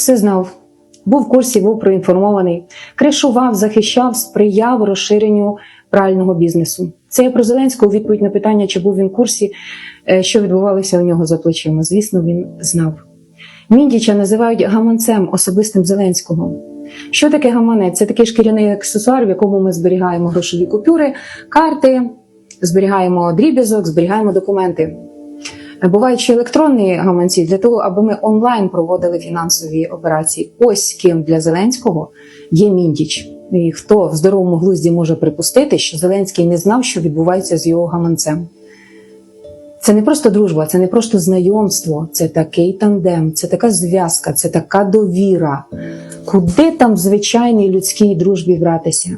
все знав, був в курсі, був проінформований, кришував, захищав, сприяв розширенню правильного бізнесу. Це я про Зеленського відповідь на питання, чи був він в курсі, е, що відбувалося у нього за плечима. Звісно, він знав. Міндіча називають гаманцем особистим Зеленського. Що таке гаманець? Це такий шкіряний аксесуар, в якому ми зберігаємо грошові купюри, карти, зберігаємо дріб'язок, зберігаємо документи. Бувають електронні гаманці для того, аби ми онлайн проводили фінансові операції. Ось ким для Зеленського є міндіч. І хто в здоровому глузді може припустити, що Зеленський не знав, що відбувається з його гаманцем. Це не просто дружба, це не просто знайомство, це такий тандем, це така зв'язка, це така довіра. Куди там звичайній людській дружбі братися?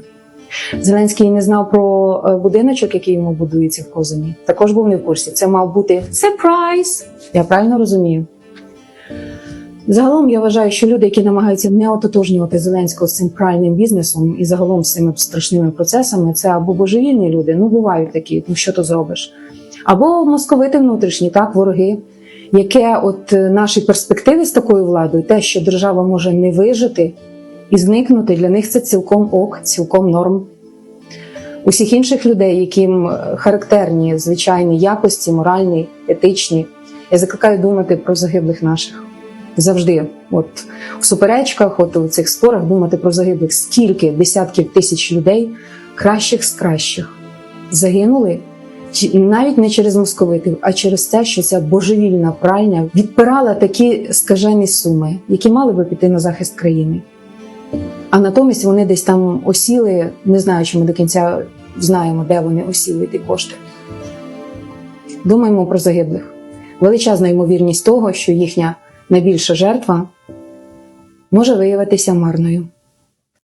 Зеленський не знав про е, будиночок, який йому будується в Козині. Також був не в курсі. Це мав бути сюрприз. Я правильно розумію. Загалом я вважаю, що люди, які намагаються не ототожнювати Зеленського з цим правильним бізнесом і загалом з цими страшними процесами, це або божевільні люди, ну бувають такі, ну що то зробиш, або московити внутрішні, так, вороги. Яке от е, наші перспективи з такою владою, те, що держава може не вижити і зникнути, для них це цілком ок, цілком норм. Усіх інших людей, яким е, характерні звичайні якості, моральні, етичні, я закликаю думати про загиблих наших. Завжди, от в суперечках, от у цих спорах думати про загиблих, скільки десятків тисяч людей, кращих з кращих, загинули навіть не через московитів, а через те, що ця божевільна пральня відпирала такі скажені суми, які мали би піти на захист країни. А натомість вони десь там осіли, не знаю, чи ми до кінця знаємо, де вони осіли ті кошти. Думаємо про загиблих. Величезна ймовірність того, що їхня найбільша жертва може виявитися марною.